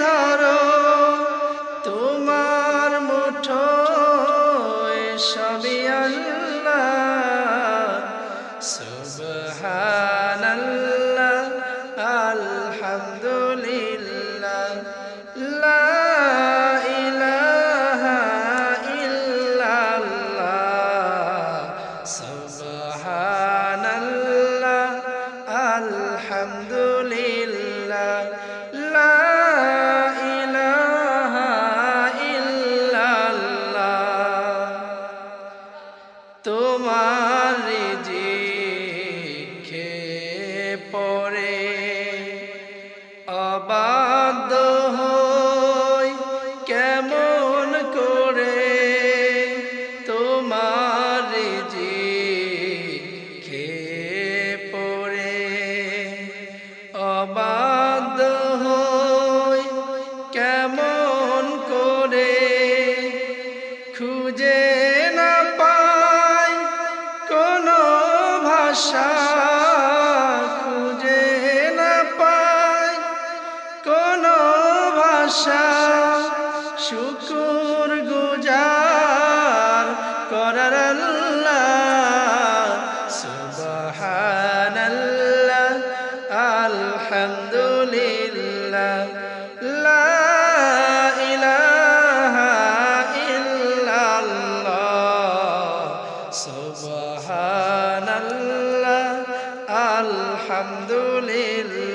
ধরো মুঠো সুবহানাল্লাহ তোমার রিজিকে পরে অবাধ্য ভাষা খুঁজে না পাই। কোনো ভাষা শুকুর গুজার করার আল্লাহ সুবহানাল্লাহ আলহামদুলিল্লাহ।